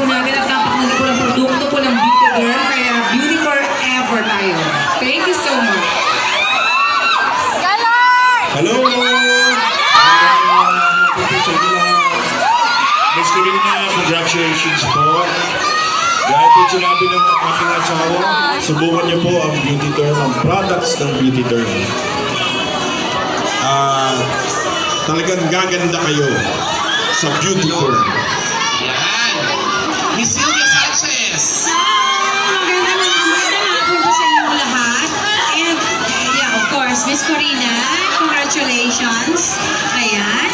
po natin at napakaganda po ng produkto po ng Beauty Derm. Kaya beauty forever tayo. Thank you so much. Hello! Miss Corina, congratulations po. Dahil po sinabi ng aking asawa, subukan niyo po ang Beauty Derm, ang products ng Beauty Derm. Ah, talagang gaganda kayo sa Beauty Derm. Congratulations. Ayan.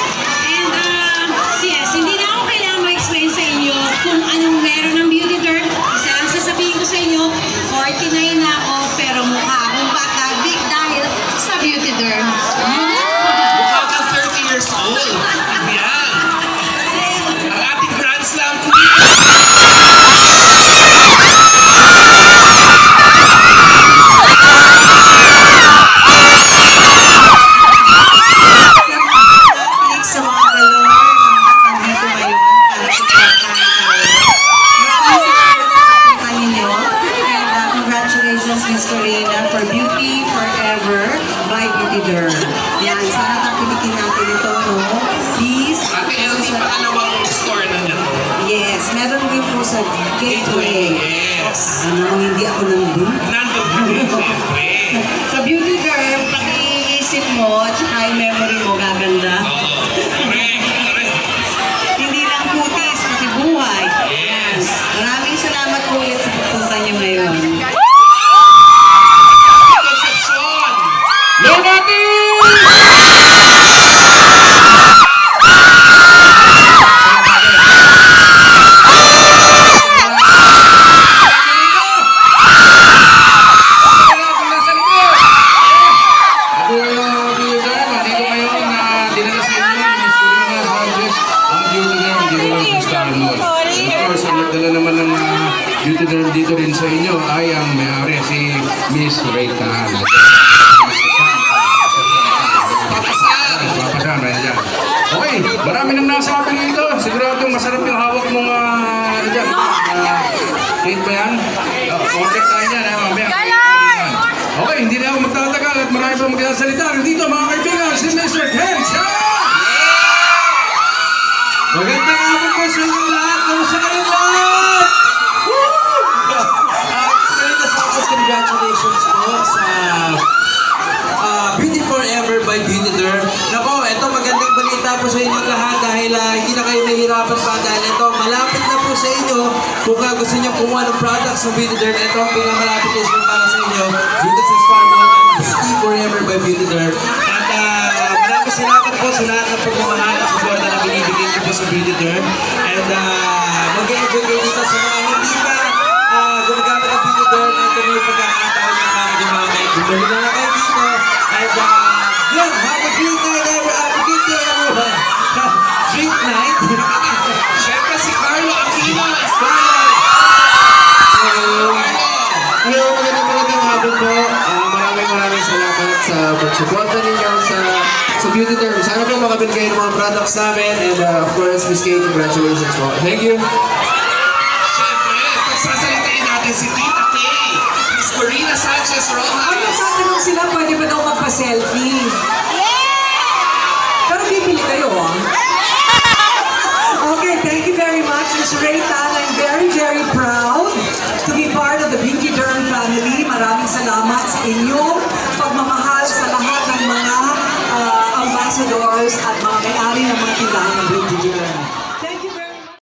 And, uh, yes, hindi na ako kailangan ma-explain sa inyo kung anong meron ng beauty derm. Isa lang sasabihin ko sa inyo, 49 na ako, pero mukha akong bata big dahil sa beauty derm. Mukha kang 30 years old. Miss Corina, for Beauty Forever by Beauty Derm. Yan, sana tapilitin natin ito, no? Please. Ate LD, pangalawang store na niya. Yes, meron din po sa Gateway. Yes. Ano, hindi ako nandun. Nandun ka siyempre. Course, ang nagdala naman ng uh, beauty derm dito rin sa inyo ay ang may-ari si Miss Rita. Papasan, ayan dyan. Okay, marami nang nasabi nito. Siguradong masarap yung hawak mong uh, ano dyan. Uh, cake ba yan? Uh, order tayo dyan. Uh, mamaya. Okay, hindi na ako magtatagal at marami pa magsasalita. Dito mga kaibigan, si Mr. Ken Chan! Magandang hapon po sa inyong lahat. Kamusta kayong lahat? Woo! Uh, Karina Santos, congratulations po sa uh, Beauty Forever by Beauty Derm. Nako, ito balita po sa inyong lahat dahil uh, hindi na kayo nahihirapan pa dahil ito malapit na po sa inyo kung uh, gusto niyo kumuha ng products ng Beauty Derm. Ito ang pinakamalapit is para sa inyo dito sa Star Mall Beauty Forever by Beauty Derm. At uh, maraming salamat po sa lahat ng pagmamahal at suporta na binibigay niyo po sa Beauty Derm. And uh, mag-enjoy kayo dito sa mga hindi pa uh, gumagamit ng Beauty Derm. Ito na yung pagkakataon na para gumamit. Bumalik na lang kayo dito. And uh, yun, have a great night everyone. Have a great day everyone. Great night. Siyempre si Carlo Aquinas. Hello, magandang magandang hapon po. Ah, maraming maraming sa pagsuporta ninyo sa sa Beauty Derm. Sana po makabili kayo ng mga products namin. And uh, of course, Miss Kate, congratulations po. Thank you. Siyempre, pagsasalitain natin si Tita Kay. Miss Corina Sanchez Ay, Rojas. nagtatanong sila, pwede ba daw magpa-selfie? Pero bibili kayo, ah. Okay, thank you very much, Ms. Raytan. Ambassadors at mga may-ari ng mga tindahan ng Beauty Derm.